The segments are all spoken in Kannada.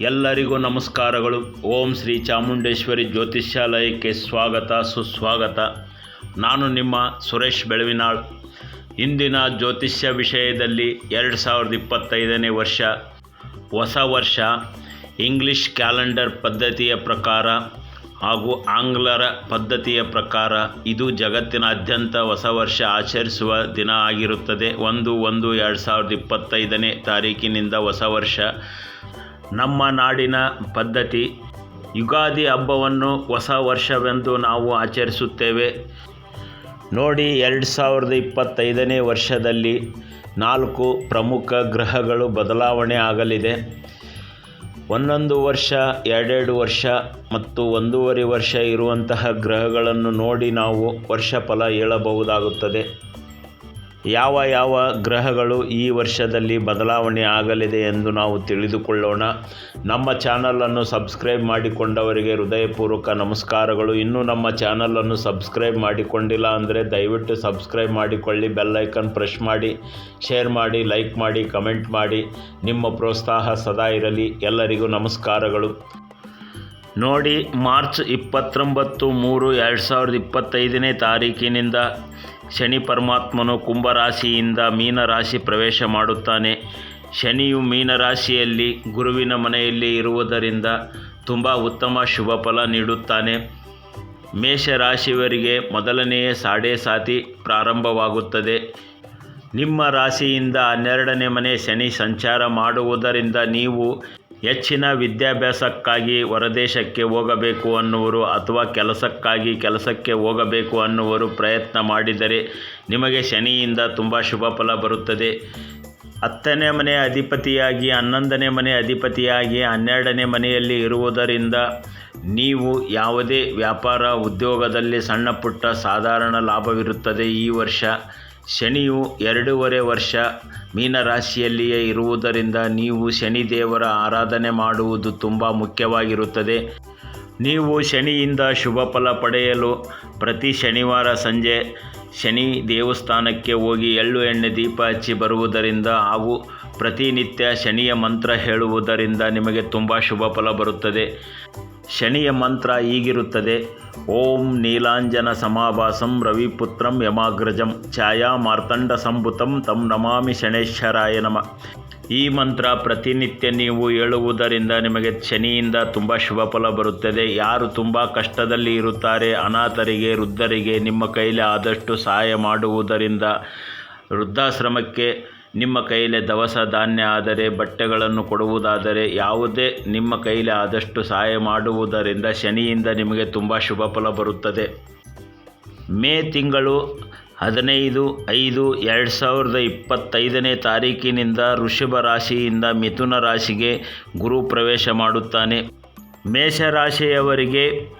ಎಲ್ಲರಿಗೂ ನಮಸ್ಕಾರಗಳು. ಓಂ ಶ್ರೀ ಚಾಮುಂಡೇಶ್ವರಿ ಜ್ಯೋತಿಷ್ಯಾಲಯಕ್ಕೆ ಸ್ವಾಗತ, ಸುಸ್ವಾಗತ. ನಾನು ನಿಮ್ಮ ಸುರೇಶ್ ಬೆಳವಿನಾಳ್. ಇಂದಿನ ಜ್ಯೋತಿಷ್ಯ ವಿಷಯದಲ್ಲಿ ಎರಡು ಸಾವಿರದ ಇಪ್ಪತ್ತೈದನೇ ವರ್ಷ. ಹೊಸ ವರ್ಷ, ಇಂಗ್ಲಿಷ್ ಕ್ಯಾಲೆಂಡರ್ ಪದ್ಧತಿಯ ಪ್ರಕಾರ ಹಾಗೂ ಆಂಗ್ಲರ ಪದ್ಧತಿಯ ಪ್ರಕಾರ ಇದು ಜಗತ್ತಿನಾದ್ಯಂತ ಹೊಸ ವರ್ಷ ಆಚರಿಸುವ ದಿನ ಆಗಿರುತ್ತದೆ. ಒಂದು ಒಂದು ಎರಡು ಸಾವಿರದ ಇಪ್ಪತ್ತೈದನೇ ತಾರೀಕಿನಿಂದ ಹೊಸ ವರ್ಷ ನಮ್ಮ ನಾಡಿನ ಪದ್ಧತಿ. ಯುಗಾದಿ ಹಬ್ಬವನ್ನು ಹೊಸ ವರ್ಷವೆಂದು ನಾವು ಆಚರಿಸುತ್ತೇವೆ. ನೋಡಿ, ಎರಡು ಸಾವಿರದ ಇಪ್ಪತ್ತೈದನೇ ವರ್ಷದಲ್ಲಿ ನಾಲ್ಕು ಪ್ರಮುಖ ಗ್ರಹಗಳು ಬದಲಾವಣೆ ಆಗಲಿದೆ. ಒಂದೊಂದು ವರ್ಷ, ಎರಡೆರಡು ವರ್ಷ ಮತ್ತು ಒಂದೂವರೆ ವರ್ಷ ಇರುವಂತಹ ಗ್ರಹಗಳನ್ನು ನೋಡಿ ನಾವು ವರ್ಷ ಫಲ ಹೇಳಬಹುದಾಗುತ್ತದೆ. ಯಾವ ಯಾವ ಗ್ರಹಗಳು ಈ ವರ್ಷದಲ್ಲಿ ಬದಲಾವಣೆ ಆಗಲಿದೆ ಎಂದು ನಾವು ತಿಳಿದುಕೊಳ್ಳೋಣ. ನಮ್ಮ ಚಾನಲನ್ನು ಸಬ್ಸ್ಕ್ರೈಬ್ ಮಾಡಿಕೊಂಡವರಿಗೆ ಹೃದಯಪೂರ್ವಕ ನಮಸ್ಕಾರಗಳು. ಇನ್ನೂ ನಮ್ಮ ಚಾನಲನ್ನು ಸಬ್ಸ್ಕ್ರೈಬ್ ಮಾಡಿಕೊಂಡಿಲ್ಲ ಅಂದರೆ ದಯವಿಟ್ಟು ಸಬ್ಸ್ಕ್ರೈಬ್ ಮಾಡಿಕೊಳ್ಳಿ, ಬೆಲ್ ಐಕನ್ ಪ್ರೆಸ್ ಮಾಡಿ, ಶೇರ್ ಮಾಡಿ, ಲೈಕ್ ಮಾಡಿ, ಕಮೆಂಟ್ ಮಾಡಿ. ನಿಮ್ಮ ಪ್ರೋತ್ಸಾಹ ಸದಾ ಇರಲಿ. ಎಲ್ಲರಿಗೂ ನಮಸ್ಕಾರಗಳು. ನೋಡಿ, ಮಾರ್ಚ್ ಇಪ್ಪತ್ತೊಂಬತ್ತು ಮೂರು ಎರಡು ಸಾವಿರದ ಇಪ್ಪತ್ತೈದನೇ ತಾರೀಕಿನಿಂದ ಶನಿ ಪರಮಾತ್ಮನು ಕುಂಭರಾಶಿಯಿಂದ ಮೀನರಾಶಿ ಪ್ರವೇಶ ಮಾಡುತ್ತಾನೆ. ಶನಿಯು ಮೀನರಾಶಿಯಲ್ಲಿ ಗುರುವಿನ ಮನೆಯಲ್ಲಿ ಇರುವುದರಿಂದ ತುಂಬ ಉತ್ತಮ ಶುಭ ಫಲ ನೀಡುತ್ತಾನೆ. ಮೇಷರಾಶಿಯವರಿಗೆ ಮೊದಲನೆಯ ಸಾಡೆ ಸಾತಿ ಪ್ರಾರಂಭವಾಗುತ್ತದೆ. ನಿಮ್ಮ ರಾಶಿಯಿಂದ ಹನ್ನೆರಡನೇ ಮನೆ ಶನಿ ಸಂಚಾರ ಮಾಡುವುದರಿಂದ ನೀವು ಹೆಚ್ಚಿನ ವಿದ್ಯಾಭ್ಯಾಸಕ್ಕಾಗಿ ಹೊರದೇಶಕ್ಕೆ ಹೋಗಬೇಕು ಅನ್ನುವರು ಅಥವಾ ಕೆಲಸಕ್ಕಾಗಿ ಕೆಲಸಕ್ಕೆ ಹೋಗಬೇಕು ಅನ್ನುವರು ಪ್ರಯತ್ನ ಮಾಡಿದರೆ ನಿಮಗೆ ಶನಿಯಿಂದ ತುಂಬ ಶುಭ ಫಲ ಬರುತ್ತದೆ. ಹತ್ತನೇ ಮನೆ ಅಧಿಪತಿಯಾಗಿ, ಹನ್ನೊಂದನೇ ಮನೆ ಅಧಿಪತಿಯಾಗಿ, ಹನ್ನೆರಡನೇ ಮನೆಯಲ್ಲಿ ಇರುವುದರಿಂದ ನೀವು ಯಾವುದೇ ವ್ಯಾಪಾರ ಉದ್ಯೋಗದಲ್ಲಿ ಸಣ್ಣ ಪುಟ್ಟ ಸಾಧಾರಣ ಲಾಭವಿರುತ್ತದೆ ಈ ವರ್ಷ. ಶನಿಯು ಎರಡೂವರೆ ವರ್ಷ ಮೀನರಾಶಿಯಲ್ಲಿಯೇ ಇರುವುದರಿಂದ ನೀವು ಶನಿ ದೇವರ ಆರಾಧನೆ ಮಾಡುವುದು ತುಂಬ ಮುಖ್ಯವಾಗಿರುತ್ತದೆ. ನೀವು ಶನಿಯಿಂದ ಶುಭ ಫಲ ಪಡೆಯಲು ಪ್ರತಿ ಶನಿವಾರ ಸಂಜೆ ಶನಿ ದೇವಸ್ಥಾನಕ್ಕೆ ಹೋಗಿ ಎಳ್ಳು ಎಣ್ಣೆ ದೀಪ ಹಚ್ಚಿ ಬರುವುದರಿಂದ ಹಾಗೂ ಪ್ರತಿನಿತ್ಯ ಶನಿಯ ಮಂತ್ರ ಹೇಳುವುದರಿಂದ ನಿಮಗೆ ತುಂಬ ಶುಭ ಫಲ ಬರುತ್ತದೆ. ಶನಿಯ ಮಂತ್ರ ಹೀಗಿರುತ್ತದೆ ಓಂ ನೀಲಾಂಜನ ಸಮಾಭಾಸಂ ರವಿಪುತ್ರಂ ಯಮಾಗ್ರಜಂ ಛಾಯಾ ಮಾರ್ತಂಡ ಸಂಭುತಂ ತಂ ನಮಾಮಿ ಶನೇಶ್ವರಾಯ ನಮ. ಈ ಮಂತ್ರ ಪ್ರತಿನಿತ್ಯ ನೀವು ಹೇಳುವುದರಿಂದ ನಿಮಗೆ ಶನಿಯಿಂದ ತುಂಬ ಶುಭ ಫಲ ಬರುತ್ತದೆ. ಯಾರು ತುಂಬ ಕಷ್ಟದಲ್ಲಿ ಇರುತ್ತಾರೆ, ಅನಾಥರಿಗೆ, ವೃದ್ಧರಿಗೆ ನಿಮ್ಮ ಕೈಲಿ ಆದಷ್ಟು ಸಹಾಯ ಮಾಡುವುದರಿಂದ ವೃದ್ಧಾಶ್ರಮಕ್ಕೆ ನಿಮ್ಮ ಕೈಲಿ ದವಸ ಧಾನ್ಯ ಆದರೆ, ಬಟ್ಟೆಗಳನ್ನು ಕೊಡುವುದಾದರೆ, ಯಾವುದೇ ನಿಮ್ಮ ಕೈಲಿ ಆದಷ್ಟು ಸಹಾಯ ಮಾಡುವುದರಿಂದ ಶನಿಯಿಂದ ನಿಮಗೆ ತುಂಬ ಶುಭ ಫಲ ಬರುತ್ತದೆ. ಮೇ ತಿಂಗಳು ಹದಿನೈದು ಐದು ಎರಡು ಸಾವಿರದ ಇಪ್ಪತ್ತೈದನೇ ತಾರೀಕಿನಿಂದ ವೃಷಭ ರಾಶಿಯಿಂದ ಮಿಥುನ ರಾಶಿಗೆ ಗುರು ಪ್ರವೇಶ ಮಾಡುತ್ತಾನೆ. ಮೇಷರಾಶಿಯವರಿಗೆ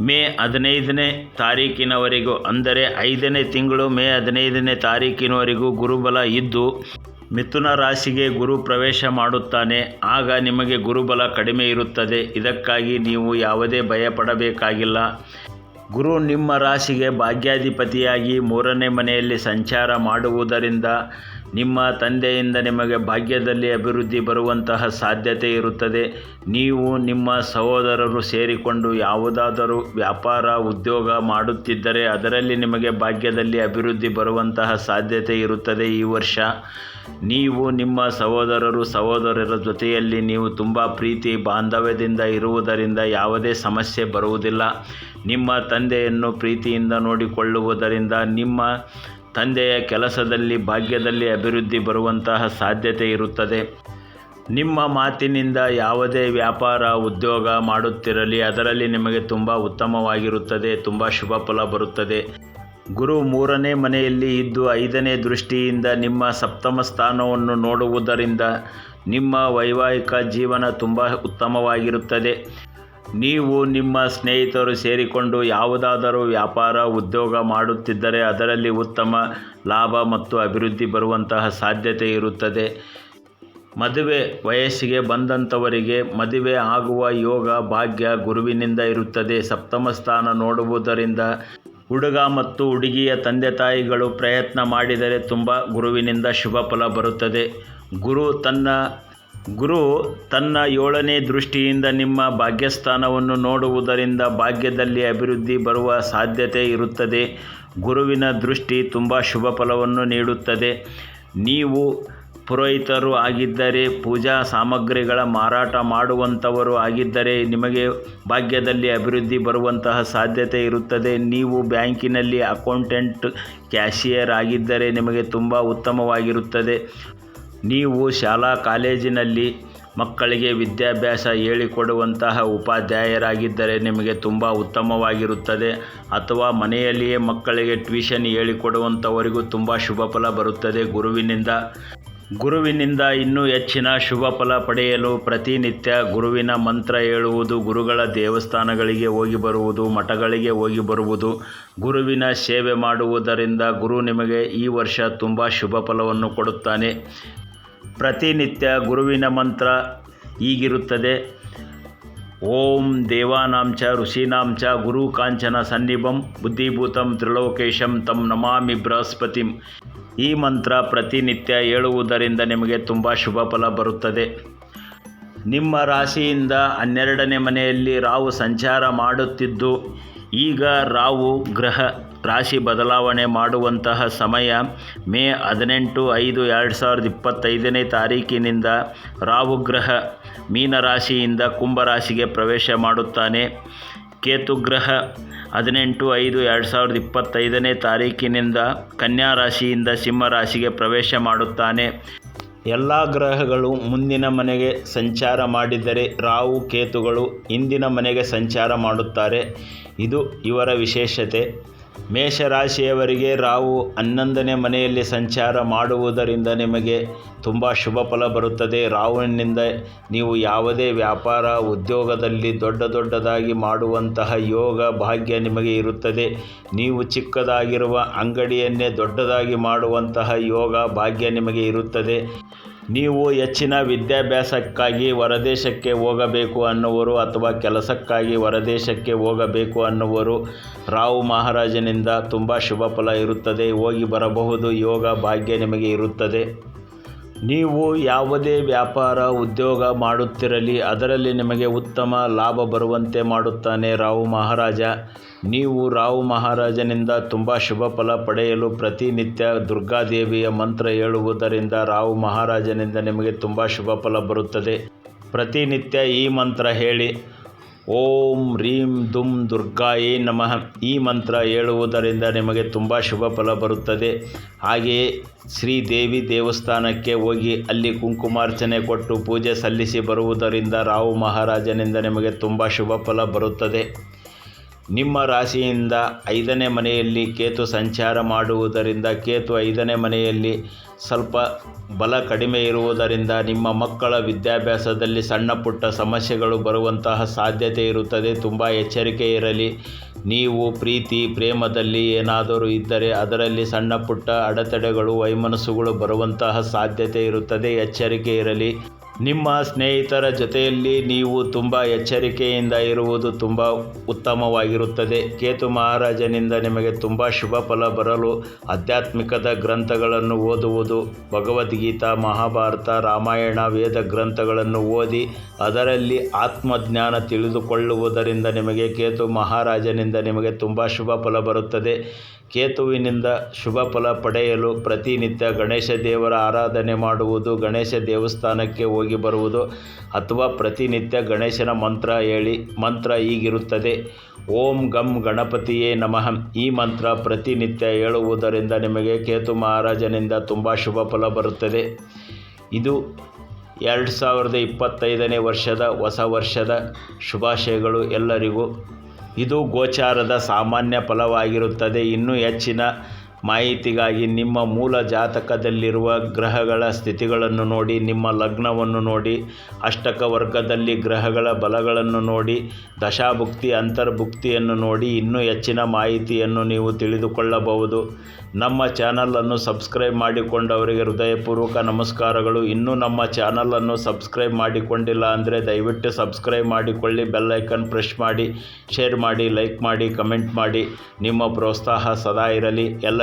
ಮೇ ಹದಿನೈದನೇ ತಾರೀಕಿನವರೆಗೂ, ಅಂದರೆ ಐದನೇ ತಿಂಗಳು ಮೇ ಹದಿನೈದನೇ ತಾರೀಕಿನವರೆಗೂ ಗುರುಬಲ ಇದ್ದು, ಮಿಥುನ ರಾಶಿಗೆ ಗುರು ಪ್ರವೇಶ ಮಾಡುತ್ತಾನೆ. ಆಗ ನಿಮಗೆ ಗುರುಬಲ ಕಡಿಮೆ ಇರುತ್ತದೆ. ಇದಕ್ಕಾಗಿ ನೀವು ಯಾವುದೇ ಭಯಪಡಬೇಕಾಗಿಲ್ಲ. ಗುರು ನಿಮ್ಮ ರಾಶಿಗೆ ಭಾಗ್ಯಾಧಿಪತಿಯಾಗಿ ಮೂರನೇ ಮನೆಯಲ್ಲಿ ಸಂಚಾರ ಮಾಡುವುದರಿಂದ ನಿಮ್ಮ ತಂದೆಯಿಂದ ನಿಮಗೆ ಭಾಗ್ಯದಲ್ಲಿ ಅಭಿವೃದ್ಧಿ ಬರುವಂತಹ ಸಾಧ್ಯತೆ ಇರುತ್ತದೆ. ನೀವು ನಿಮ್ಮ ಸಹೋದರರು ಸೇರಿಕೊಂಡು ಯಾವುದಾದರೂ ವ್ಯಾಪಾರ, ಉದ್ಯೋಗ ಮಾಡುತ್ತಿದ್ದರೆ ಅದರಲ್ಲಿ ನಿಮಗೆ ಭಾಗ್ಯದಲ್ಲಿ ಅಭಿವೃದ್ಧಿ ಬರುವಂತಹ ಸಾಧ್ಯತೆ ಇರುತ್ತದೆ ಈ ವರ್ಷ. ನೀವು ನಿಮ್ಮ ಸಹೋದರರು, ಸಹೋದರರ ಜೊತೆಯಲ್ಲಿ ನೀವು ತುಂಬ ಪ್ರೀತಿ, ಬಾಂಧವ್ಯದಿಂದ ಇರುವುದರಿಂದ ಯಾವುದೇ ಸಮಸ್ಯೆ ಬರುವುದಿಲ್ಲ. ನಿಮ್ಮ ತಂದೆಯನ್ನು ಪ್ರೀತಿಯಿಂದ ನೋಡಿಕೊಳ್ಳುವುದರಿಂದ ನಿಮ್ಮ ತಂದೆಯ ಕೆಲಸದಲ್ಲಿ, ಭಾಗ್ಯದಲ್ಲಿ ಅಭಿವೃದ್ಧಿ ಬರುವಂತಹ ಸಾಧ್ಯತೆ ಇರುತ್ತದೆ. ನಿಮ್ಮ ಮಾತಿನಿಂದ ಯಾವುದೇ ವ್ಯಾಪಾರ, ಉದ್ಯೋಗ ಮಾಡುತ್ತಿರಲಿ, ಅದರಲ್ಲಿ ನಿಮಗೆ ತುಂಬ ಉತ್ತಮವಾಗಿರುತ್ತದೆ, ತುಂಬ ಶುಭ ಫಲ ಬರುತ್ತದೆ. ಗುರು ಮೂರನೇ ಮನೆಯಲ್ಲಿ ಇದ್ದು ಐದನೇ ದೃಷ್ಟಿಯಿಂದ ನಿಮ್ಮ ಸಪ್ತಮ ಸ್ಥಾನವನ್ನು ನೋಡುವುದರಿಂದ ನಿಮ್ಮ ವೈವಾಹಿಕ ಜೀವನ ತುಂಬ ಉತ್ತಮವಾಗಿರುತ್ತದೆ. ನೀವು ನಿಮ್ಮ ಸ್ನೇಹಿತರು ಸೇರಿಕೊಂಡು ಯಾವುದಾದರೂ ವ್ಯಾಪಾರ, ಉದ್ಯೋಗ ಮಾಡುತ್ತಿದ್ದರೆ ಅದರಲ್ಲಿ ಉತ್ತಮ ಲಾಭ ಮತ್ತು ಅಭಿವೃದ್ಧಿ ಬರುವಂತಹ ಸಾಧ್ಯತೆ ಇರುತ್ತದೆ. ಮದುವೆ ವಯಸ್ಸಿಗೆ ಬಂದಂಥವರಿಗೆ ಮದುವೆ ಆಗುವ ಯೋಗ, ಭಾಗ್ಯ ಗುರುವಿನಿಂದ ಇರುತ್ತದೆ. ಸಪ್ತಮ ಸ್ಥಾನ ನೋಡುವುದರಿಂದ ಹುಡುಗ ಮತ್ತು ಹುಡುಗಿಯ ತಂದೆ ತಾಯಿಗಳು ಪ್ರಯತ್ನ ಮಾಡಿದರೆ ತುಂಬ ಗುರುವಿನಿಂದ ಶುಭ ಫಲ ಬರುತ್ತದೆ. ಗುರು ತನ್ನ ಗುರು, ತನ್ನ ಏಳನೇ ದೃಷ್ಟಿಯಿಂದ ನಿಮ್ಮ ಭಾಗ್ಯಸ್ಥಾನವನ್ನು ನೋಡುವುದರಿಂದ ಭಾಗ್ಯದಲ್ಲಿ ಅಭಿವೃದ್ಧಿ ಬರುವ ಸಾಧ್ಯತೆ ಇರುತ್ತದೆ. ಗುರುವಿನ ದೃಷ್ಟಿ ತುಂಬ ಶುಭ ಫಲವನ್ನು ನೀಡುತ್ತದೆ. ನೀವು ಪುರೋಹಿತರು ಆಗಿದ್ದರೆ, ಪೂಜಾ ಸಾಮಗ್ರಿಗಳ ಮಾರಾಟ ಮಾಡುವಂಥವರು ಆಗಿದ್ದರೆ ನಿಮಗೆ ಭಾಗ್ಯದಲ್ಲಿ ಅಭಿವೃದ್ಧಿ ಬರುವಂತಹ ಸಾಧ್ಯತೆ ಇರುತ್ತದೆ. ನೀವು ಬ್ಯಾಂಕಿನಲ್ಲಿ ಅಕೌಂಟೆಂಟ್ ಕ್ಯಾಶಿಯರ್ ಆಗಿದ್ದರೆ ನಿಮಗೆ ತುಂಬ ಉತ್ತಮವಾಗಿರುತ್ತದೆ. ನೀವು ಶಾಲಾ ಕಾಲೇಜಿನಲ್ಲಿ ಮಕ್ಕಳಿಗೆ ವಿದ್ಯಾಭ್ಯಾಸ ಹೇಳಿಕೊಡುವಂತಹ ಉಪಾಧ್ಯಾಯರಾಗಿದ್ದರೆ ನಿಮಗೆ ತುಂಬ ಉತ್ತಮವಾಗಿರುತ್ತದೆ. ಅಥವಾ ಮನೆಯಲ್ಲಿಯೇ ಮಕ್ಕಳಿಗೆ ಟ್ಯೂಷನ್ ಹೇಳಿಕೊಡುವಂಥವರಿಗೂ ತುಂಬ ಶುಭ ಫಲ ಬರುತ್ತದೆ. ಗುರುವಿನಿಂದ ಗುರುವಿನಿಂದ ಇನ್ನೂ ಹೆಚ್ಚಿನ ಶುಭ ಫಲ ಪಡೆಯಲು ಪ್ರತಿನಿತ್ಯ ಗುರುವಿನ ಮಂತ್ರ ಹೇಳುವುದು, ಗುರುಗಳ ದೇವಸ್ಥಾನಗಳಿಗೆ ಹೋಗಿ ಬರುವುದು, ಮಠಗಳಿಗೆ ಹೋಗಿ ಬರುವುದು, ಗುರುವಿನ ಸೇವೆ ಮಾಡುವುದರಿಂದ ಗುರು ನಿಮಗೆ ಈ ವರ್ಷ ತುಂಬ ಶುಭ ಫಲವನ್ನು ಕೊಡುತ್ತಾನೆ. ಪ್ರತಿನಿತ್ಯ ಗುರುವಿನ ಮಂತ್ರ ಹೀಗಿರುತ್ತದೆ ಓಂ ದೇವಾನಾಂಚ ಋಷೀನಾಂಚ ಗುರು ಕಾಂಚನ ಸನ್ನಿಭಂ ಬುದ್ಧಿಭೂತಂ ತ್ರಿಲೋಕೇಶಂ ತಂ ನಮಾಮಿ ಬೃಹಸ್ಪತಿಂ. ಈ ಮಂತ್ರ ಪ್ರತಿನಿತ್ಯ ಹೇಳುವುದರಿಂದ ನಿಮಗೆ ತುಂಬ ಶುಭ ಫಲ ಬರುತ್ತದೆ. ನಿಮ್ಮ ರಾಶಿಯಿಂದ ಹನ್ನೆರಡನೇ ಮನೆಯಲ್ಲಿ ರಾವು ಸಂಚಾರ ಮಾಡುತ್ತಿದ್ದು, ಈಗ ರಾವು ಗ್ರಹ. ರಾಶಿ ಬದಲಾವಣೆ ಮಾಡುವಂತಹ ಸಮಯ ಮೇ ಹದಿನೆಂಟು ಐದು ಎರಡು ಸಾವಿರದ ಇಪ್ಪತ್ತೈದನೇ ತಾರೀಕಿನಿಂದ ರಾಹುಗ್ರಹ ಮೀನರಾಶಿಯಿಂದ ಕುಂಭರಾಶಿಗೆ ಪ್ರವೇಶ ಮಾಡುತ್ತಾನೆ. ಕೇತುಗ್ರಹ ಹದಿನೆಂಟು ಐದು ಎರಡು ಸಾವಿರದ ಇಪ್ಪತ್ತೈದನೇ ತಾರೀಕಿನಿಂದ ಕನ್ಯಾ ರಾಶಿಯಿಂದ ಸಿಂಹರಾಶಿಗೆ ಪ್ರವೇಶ ಮಾಡುತ್ತಾನೆ. ಎಲ್ಲ ಗ್ರಹಗಳು ಮುಂದಿನ ಮನೆಗೆ ಸಂಚಾರ ಮಾಡಿದರೆ ರಾಹು, ಕೇತುಗಳು ಹಿಂದಿನ ಮನೆಗೆ ಸಂಚಾರ ಮಾಡುತ್ತಾರೆ. ಇದು ಇವರ ವಿಶೇಷತೆ. ಮೇಷರಾಶಿಯವರಿಗೆ ರಾಹು ಹನ್ನೊಂದನೇ ಮನೆಯಲ್ಲಿ ಸಂಚಾರ ಮಾಡುವುದರಿಂದ ನಿಮಗೆ ತುಂಬ ಶುಭ ಫಲ ಬರುತ್ತದೆ. ರಾಹುವಿನಿಂದ ನೀವು ಯಾವುದೇ ವ್ಯಾಪಾರ, ಉದ್ಯೋಗದಲ್ಲಿ ದೊಡ್ಡ ದೊಡ್ಡದಾಗಿ ಮಾಡುವಂತಹ ಯೋಗ ಭಾಗ್ಯ ನಿಮಗೆ ಇರುತ್ತದೆ. ನೀವು ಚಿಕ್ಕದಾಗಿರುವ ಅಂಗಡಿಯನ್ನೇ ದೊಡ್ಡದಾಗಿ ಮಾಡುವಂತಹ ಯೋಗ ಭಾಗ್ಯ ನಿಮಗೆ ಇರುತ್ತದೆ. ನೀವು ಹೆಚ್ಚಿನ ವಿದ್ಯಾಭ್ಯಾಸಕ್ಕಾಗಿ ಹೊರದೇಶಕ್ಕೆ ಹೋಗಬೇಕು ಅನ್ನುವರು ಅಥವಾ ಕೆಲಸಕ್ಕಾಗಿ ಹೊರದೇಶಕ್ಕೆ ಹೋಗಬೇಕು ಅನ್ನುವರು ರಾವು ಮಹಾರಾಜನಿಂದ ತುಂಬ ಶುಭ ಫಲ ಇರುತ್ತದೆ. ಹೋಗಿ ಬರಬಹುದು. ಯೋಗ ಭಾಗ್ಯ ನಿಮಗೆ ಇರುತ್ತದೆ. ನೀವು ಯಾವುದೇ ವ್ಯಾಪಾರ, ಉದ್ಯೋಗ ಮಾಡುತ್ತಿರಲಿ, ಅದರಲ್ಲಿ ನಿಮಗೆ ಉತ್ತಮ ಲಾಭ ಬರುವಂತೆ ಮಾಡುತ್ತಾನೆ ರಾವು ಮಹಾರಾಜ. ನೀವು ರಾವು ಮಹಾರಾಜನಿಂದ ತುಂಬ ಶುಭ ಫಲ ಪಡೆಯಲು ಪ್ರತಿನಿತ್ಯ ದುರ್ಗಾದೇವಿಯ ಮಂತ್ರ ಹೇಳುವುದರಿಂದ ರಾವು ಮಹಾರಾಜನಿಂದ ನಿಮಗೆ ತುಂಬ ಶುಭ ಫಲ ಬರುತ್ತದೆ. ಪ್ರತಿನಿತ್ಯ ಈ ಮಂತ್ರ ಹೇಳಿ ಓಂ ರೀಂ ದುಂ ದುರ್ಗಾಯೇ ನಮಃ. ಈ ಮಂತ್ರ ಹೇಳುವುದರಿಂದ ನಿಮಗೆ ತುಂಬ ಶುಭ ಫಲ ಬರುತ್ತದೆ. ಹಾಗೆಯೇ ಶ್ರೀದೇವಿ ದೇವಸ್ಥಾನಕ್ಕೆ ಹೋಗಿ ಅಲ್ಲಿ ಕುಂಕುಮಾರ್ಚನೆ ಕೊಟ್ಟು ಪೂಜೆ ಸಲ್ಲಿಸಿ ಬರುವುದರಿಂದ ರಾವು ಮಹಾರಾಜನಿಂದ ನಿಮಗೆ ತುಂಬ ಶುಭ ಫಲ ಬರುತ್ತದೆ. ನಿಮ್ಮ ರಾಶಿಯಿಂದ ಐದನೇ ಮನೆಯಲ್ಲಿ ಕೇತು ಸಂಚಾರ ಮಾಡುವುದರಿಂದ ಕೇತು ಐದನೇ ಮನೆಯಲ್ಲಿ ಸ್ವಲ್ಪ ಬಲ ಕಡಿಮೆ ಇರುವುದರಿಂದ ನಿಮ್ಮ ಮಕ್ಕಳ ವಿದ್ಯಾಭ್ಯಾಸದಲ್ಲಿ ಸಣ್ಣ ಪುಟ್ಟ ಸಮಸ್ಯೆಗಳು ಬರುವಂತಹ ಸಾಧ್ಯತೆ ಇರುತ್ತದೆ. ತುಂಬ ಎಚ್ಚರಿಕೆ ಇರಲಿ. ನೀವು ಪ್ರೀತಿ, ಪ್ರೇಮದಲ್ಲಿ ಏನಾದರೂ ಇದ್ದರೆ ಅದರಲ್ಲಿ ಸಣ್ಣ ಪುಟ್ಟ ಅಡೆತಡೆಗಳು, ವೈಮನಸ್ಸುಗಳು ಬರುವಂತಹ ಸಾಧ್ಯತೆ ಇರುತ್ತದೆ. ಎಚ್ಚರಿಕೆ ಇರಲಿ. ನಿಮ್ಮ ಸ್ನೇಹಿತರ ಜೊತೆಯಲ್ಲಿ ನೀವು ತುಂಬ ಎಚ್ಚರಿಕೆಯಿಂದ ಇರುವುದು ತುಂಬ ಉತ್ತಮವಾಗಿರುತ್ತದೆ. ಕೇತು ಮಹಾರಾಜನಿಂದ ನಿಮಗೆ ತುಂಬ ಶುಭ ಫಲ ಬರಲು ಆಧ್ಯಾತ್ಮಿಕದ ಗ್ರಂಥಗಳನ್ನು ಓದುವುದು, ಭಗವದ್ಗೀತಾ, ಮಹಾಭಾರತ, ರಾಮಾಯಣ, ವೇದ ಗ್ರಂಥಗಳನ್ನು ಓದಿ, ಅದರಲ್ಲಿ ಆತ್ಮಜ್ಞಾನ ತಿಳಿದುಕೊಳ್ಳುವುದರಿಂದ ನಿಮಗೆ ಕೇತು ಮಹಾರಾಜನಿಂದ ನಿಮಗೆ ತುಂಬ ಶುಭ ಫಲ ಬರುತ್ತದೆ. ಕೇತುವಿನಿಂದ ಶುಭ ಫಲ ಪಡೆಯಲು ಪ್ರತಿನಿತ್ಯ ಗಣೇಶ ದೇವರ ಆರಾಧನೆ ಮಾಡುವುದು, ಗಣೇಶ ದೇವಸ್ಥಾನಕ್ಕೆ ಹೋಗಿ ಬರುವುದು ಅಥವಾ ಪ್ರತಿನಿತ್ಯ ಗಣೇಶನ ಮಂತ್ರ ಹೇಳಿ, ಮಂತ್ರ ಹೀಗಿರುತ್ತದೆ. ಓಂ ಗಂ ಗಣಪತಿಯೇ ನಮಃ. ಈ ಮಂತ್ರ ಪ್ರತಿನಿತ್ಯ ಹೇಳುವುದರಿಂದ ನಿಮಗೆ ಕೇತು ಮಹಾರಾಜನಿಂದ ತುಂಬ ಶುಭ ಫಲ ಬರುತ್ತದೆ. ಇದು ಎರಡು ಸಾವಿರದ ಇಪ್ಪತ್ತೈದನೇ ವರ್ಷದ ಹೊಸ ವರ್ಷದ ಶುಭಾಶಯಗಳು ಎಲ್ಲರಿಗೂ. ಇದು ಗೋಚಾರದ ಸಾಮಾನ್ಯ ಫಲವಾಗಿರುತ್ತದೆ. ಇನ್ನೂ ಹೆಚ್ಚಿನ ಮಾಹಿತಿಗಾಗಿ ನಿಮ್ಮ ಮೂಲ ಜಾತಕದಲ್ಲಿರುವ ಗ್ರಹಗಳ ಸ್ಥಿತಿಗಳನ್ನು ನೋಡಿ, ನಿಮ್ಮ ಲಗ್ನವನ್ನು ನೋಡಿ ಅಷ್ಟಕ ವರ್ಗದಲ್ಲಿ ಗ್ರಹಗಳ ಬಲಗಳನ್ನು ನೋಡಿ, ದಶಾಭುಕ್ತಿ, ಅಂತರ್ಭುಕ್ತಿಯನ್ನು ನೋಡಿ, ಇನ್ನೂ ಹೆಚ್ಚಿನ ಮಾಹಿತಿಯನ್ನು ನೀವು ತಿಳಿದುಕೊಳ್ಳಬಹುದು. ನಮ್ಮ ಚಾನಲನ್ನು ಸಬ್ಸ್ಕ್ರೈಬ್ ಮಾಡಿಕೊಂಡವರಿಗೆ ಹೃದಯಪೂರ್ವಕ ನಮಸ್ಕಾರಗಳು. ಇನ್ನೂ ನಮ್ಮ ಚಾನಲನ್ನು ಸಬ್ಸ್ಕ್ರೈಬ್ ಮಾಡಿಕೊಂಡಿಲ್ಲ ಅಂದರೆ ದಯವಿಟ್ಟು ಸಬ್ಸ್ಕ್ರೈಬ್ ಮಾಡಿಕೊಳ್ಳಿ, ಬೆಲ್ ಐಕನ್ ಪ್ರೆಸ್ ಮಾಡಿ, ಶೇರ್ ಮಾಡಿ, ಲೈಕ್ ಮಾಡಿ, ಕಮೆಂಟ್ ಮಾಡಿ. ನಿಮ್ಮ ಪ್ರೋತ್ಸಾಹ ಸದಾ ಇರಲಿ. ಎಲ್ಲ